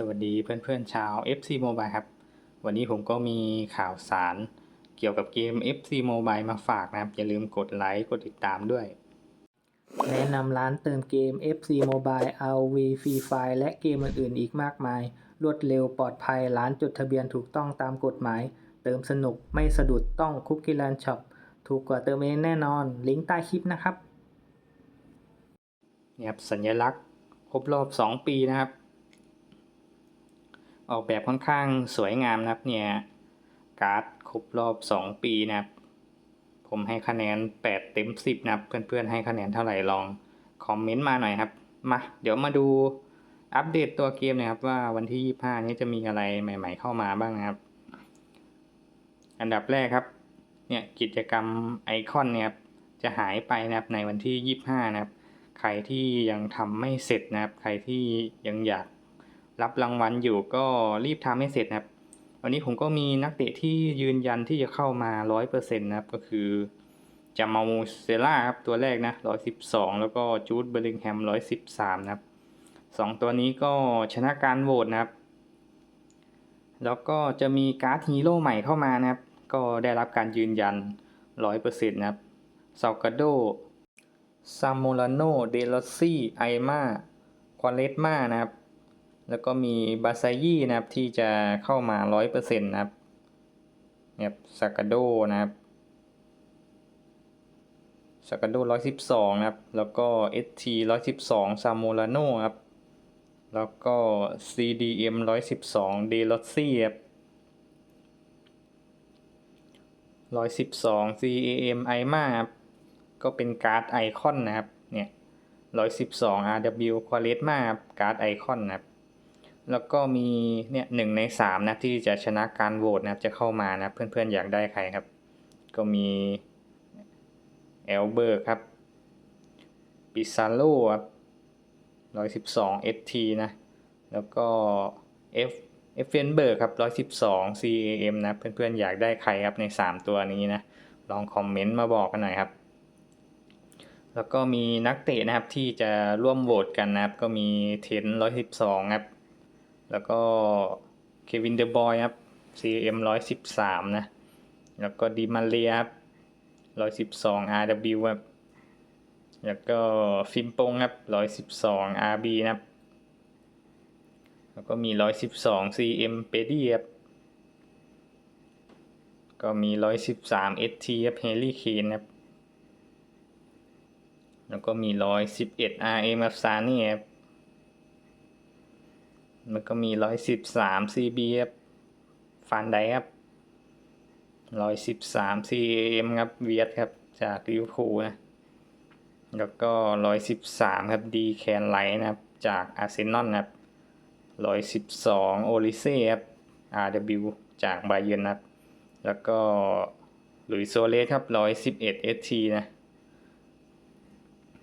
สวัสดีเพื่อนๆชาว FC Mobile ครับ วันนี้ผมก็มีข่าวสารเกี่ยวกับเกม FC Mobile มาฝากนะครับ อย่าลืมกดไลค์กดติดตามด้วย แนะนำร้านเติมเกม FC Mobile RV Free Fire และเกมอื่นๆอีกมากมาย รวดเร็วปลอดภัยร้านจดทะเบียนถูกต้องตามกฎหมาย เติมสนุกไม่สะดุดต้องคุกกี้แลนด์ช็อปถูกกว่าเติมเองแน่นอน ลิงก์ใต้คลิปนะครับเนี่ยครับสัญลักษณ์ครบรอบ 2 ปีนะครับ ออกแบบค่อนข้างสวยงามนะครับเนี่ยการ์ดครบรอบ 2 ปีนะครับผมให้คะแนน 8 เต็ม 10 นะครับ เพื่อนๆให้คะแนนเท่าไหร่ลองคอมเมนต์มาหน่อยครับ มาเดี๋ยวมาดูอัปเดตตัวเกมนะครับว่าวันที่ 25 นี้จะมีอะไรใหม่ ๆ เข้ามาบ้างนะครับ อันดับแรกครับ เนี่ยกิจกรรมไอคอนเนี่ยครับจะหายไปนะครับในวันที่ 25 นะครับ ใครที่ยังทำไม่เสร็จนะครับ ใครที่ยังอยาก รับรางวัลอยู่ก็รีบทำให้เสร็จนะครับวันนี้ผมก็มีนักเตะที่ยืนยันที่จะเข้ามา 100%นะครับ ก็คือจามามูเซล่าครับ ตัวแรกนะ 112 แล้วก็จูดเบลลิงแฮม 113 นะครับสองตัวนี้ก็ชนะการโหวตนะครับ แล้วก็จะมีการ์ดฮีโร่ใหม่เข้ามานะครับ ก็ได้รับการยืนยัน 100%นะครับซากาโดซามโมลาโน เดลซี่ ไอมาควาเลตมานะครับ แล้วก็มีบาซายี่นะครับที่จะเข้ามา 100%นะครับเนี่ยซากาโดนะครับซากาโด112 นะครับ แล้วก็ ST 112 ซามโมลาโนครับ แล้วก็ CDM 112 เดลอซี่ครับ112 CAM ไอมาครับก็เป็นการ์ดไอคอนนะครับ เนี่ย 112 RW Qualet มาครับการ์ดไอคอนนะครับ แล้วก็มีเนี่ยหนึ่งในสามนะที่จะชนะการโหวตนะครับจะเข้ามานะเพื่อนๆอยากได้ใครครับ ก็มีเอลเบอร์ครับปิซาโลครับ112 ST นะ แล้วก็ F F เฟนเบิร์กครับ112 CAM นะเพื่อนๆอยากได้ใครครับใน3ตัวนี้นะ ลองคอมเมนต์มาบอกกันหน่อยครับ แล้วก็มีนักเตะนะครับที่จะร่วมโหวตกันนะครับ ก็มีเทนร้อยสิบสองครับ แล้วก็เควินเดบอยครับ CM ร้อยสิบสามนะ แล้วก็ดีมาเรียครับร้อยสิบสอง RW ครับ แล้วก็ฟิมปงครับร้อยสิบสอง RB นะครับ แล้วก็มีร้อยสิบสอง CM เปดี้ครับ ก็มีร้อยสิบสาม ST ครับเฮลี่เคนครับ แล้วก็มีร้อยสิบเอ็ด RM ครับซานี่ครับ แล้วก็มีร้อยสิบสาม CB ครับฟันไดครับร้อยสิบสาม CAM ครับเวียดครับ จากลิเวอร์พูลนะ แล้วก็ร้อยสิบสามครับดีแคนไลท์นะครับ จากอาร์เซนอลนะครับร้อยสิบสองโอลิเซ่ครับ RW จากไบเยนนะครับ แล้วก็หลุยโซเลสครับร้อยสิบเอ็ด ST นะ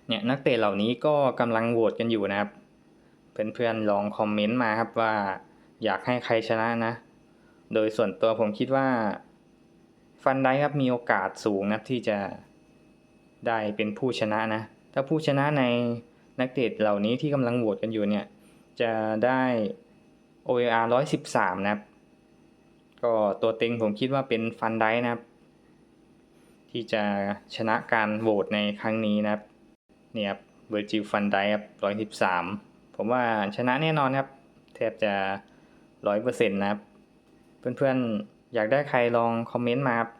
เนี่ยนักเตะเหล่านี้ก็กำลังโหวตกันอยู่นะครับ เพื่อนๆลองคอมเมนต์มาครับว่าอยากให้ใครชนะนะ โดยส่วนตัวผมคิดว่า ฟันได้ครับมีโอกาสสูงนะที่จะได้เป็นผู้ชนะนะ ถ้าผู้ชนะในนักเตะเหล่านี้ที่กำลังโหวตกันอยู่เนี่ย จะได้ OAR 113 นะครับ ก็ตัวเต็งผมคิดว่าเป็นฟันได้นะครับ ที่จะชนะการโหวตในครั้งนี้นะครับ เนี่ยครับเวอร์จิลฟันได้ครับร้อยสิบสาม ผมว่าชนะแน่นอนครับ แทบจะร้อยเปอร์เซ็นต์นะครับ เพื่อนๆ อยากได้ใครลองคอมเมนต์มาครับ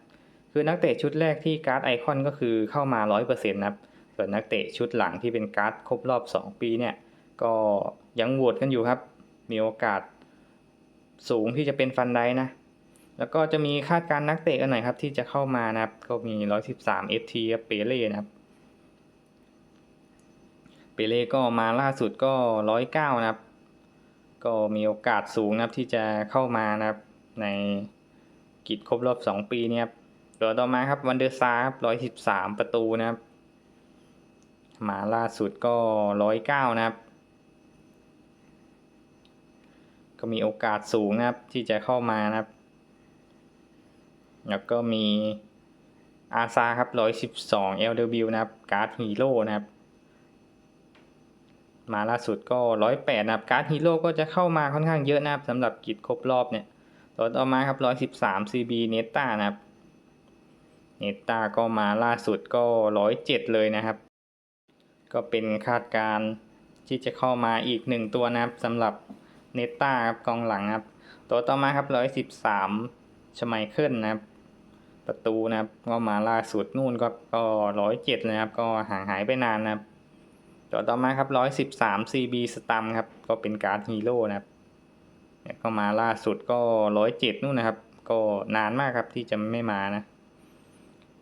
คือนักเตะชุดแรกที่การ์ดไอคอนก็คือเข้ามาร้อยเปอร์เซ็นต์นะครับ ส่วนนักเตะชุดหลังที่เป็นการ์ดครบรอบ 2 ปีเนี่ย ก็ยังโหวตกันอยู่ครับ มีโอกาสสูงที่จะเป็นฟันไดนะ แล้วก็จะมีคาดการณ์นักเตะกันหน่อยครับที่จะเข้ามานะครับ ก็มี 113 FT เปเล่นะครับ เปเล่ก็มาล่าสุดก็ร้อยเก้านะครับ ก็มีโอกาสสูงนะครับที่จะเข้ามานะครับ ในกิจครบรอบสองปีเนี่ยครับตัวต่อมาครับวันเดอร์ซาครับร้อยสิบสามประตูนะครับ มาล่าสุดก็ร้อยเก้านะครับ ก็มีโอกาสสูงนะครับที่จะเข้ามานะครับ แล้วก็มีอาซาครับร้อยสิบสอง LW นะครับ การ์ดฮีโร่นะครับ มาล่าสุดก็ร้อยแปดนะครับการ์ดฮีโร่ก็จะเข้ามาค่อนข้างเยอะนะครับสำหรับกิจครบรอบเนี่ยตัวต่อมาครับร้อยสิบสามซีบีเนต้านะครับเนต้าก็มาล่าสุดก็ร้อยเจ็ดเลยนะครับ ก็เป็นคาดการณ์ที่จะเข้ามาอีกหนึ่งตัวนะครับสำหรับเนต้าครับกองหลังครับตัวต่อมาครับร้อยสิบสามชไมเคิลนะครับ ประตูนะครับก็มาล่าสุดนู่นก็ก็ร้อยเจ็ดนะครับ ก็ห่างหายไปนานนะครับ ตัวต่อมาครับร้อยสิบสามซีบีสตัมครับก็เป็นการ์ดฮีโร่นะครับนี่ก็มาล่าสุดก็ร้อยเจ็ดนู่นนะครับ ก็นานมากครับที่จะไม่มานะ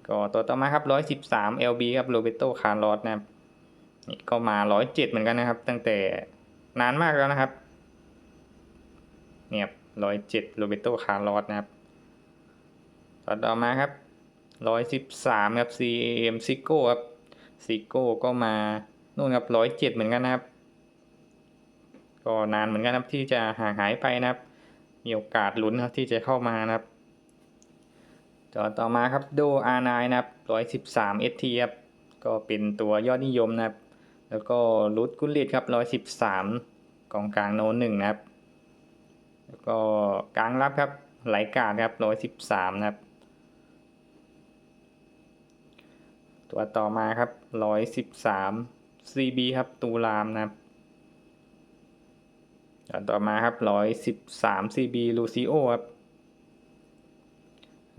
ก็ตัวต่อมาครับร้อยสิบสามเอลบีครับโรเบโตคาร์ลอสนะครับนี่ก็มาร้อยเจ็ดเหมือนกันนะครับ ตั้งแต่นานมากแล้วนะครับ เนี่ยร้อยเจ็ดโรเบโตคาร์ลอสนะครับต่อต่อมาครับร้อยสิบสามครับ CAM ซิโก้ครับซิโก้ก็มา นู่นครับร้อยเจ็ดเหมือนกันนะครับ ก็นานเหมือนกันครับที่จะห่างหายไปนะครับ มีโอกาสลุ้นครับที่จะเข้ามานะครับต่อต่อมาครับโด R9 นนะครับร้อยสิบสาม ST ครับก็เป็นตัวยอดนิยมนะครับ แล้วก็รุดกุลลิตครับร้อยสิบสามกองกลางโนหนึ่งนะครับ แล้วก็กลางรับครับไหลกาดครับร้อยสิบสามนะครับ ตัวต่อมาครับร้อยสิบสาม CB ครับ ตูรามนะครับต่อมาครับร้อยสิบสาม CB ลูซิโอครับ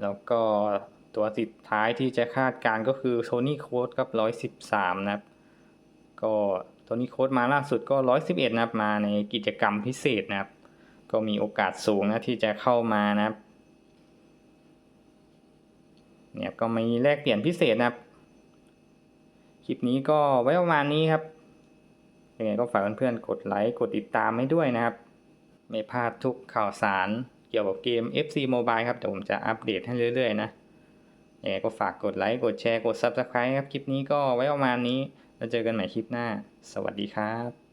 แล้วก็ตัวสุดท้ายที่จะคาดการก็คือโทนี่โค้ดครับร้อยสิบสามนะครับ ก็โทนี่โค้ดมาล่าสุดก็ร้อยสิบเอ็ดนะครับ มาในกิจกรรมพิเศษนะครับ ก็มีโอกาสสูงนะที่จะเข้ามานะครับเนี่ยก็มีแลกเปลี่ยนพิเศษนะครับ คลิปนี้ก็ไว้ประมาณนี้ครับ ยังไงก็ฝากเพื่อนๆกดไลค์ กดติดตามให้ด้วยนะครับ ไม่พลาดทุกข่าวสารเกี่ยวกับเกม FC Mobile ครับเดี๋ยวผมจะอัปเดตให้เรื่อยๆนะ ยังไงก็ฝากกดไลค์ กดแชร์ กด Subscribe ครับ คลิปนี้ก็ไว้ประมาณนี้ แล้วเจอกันใหม่คลิปหน้า สวัสดีครับ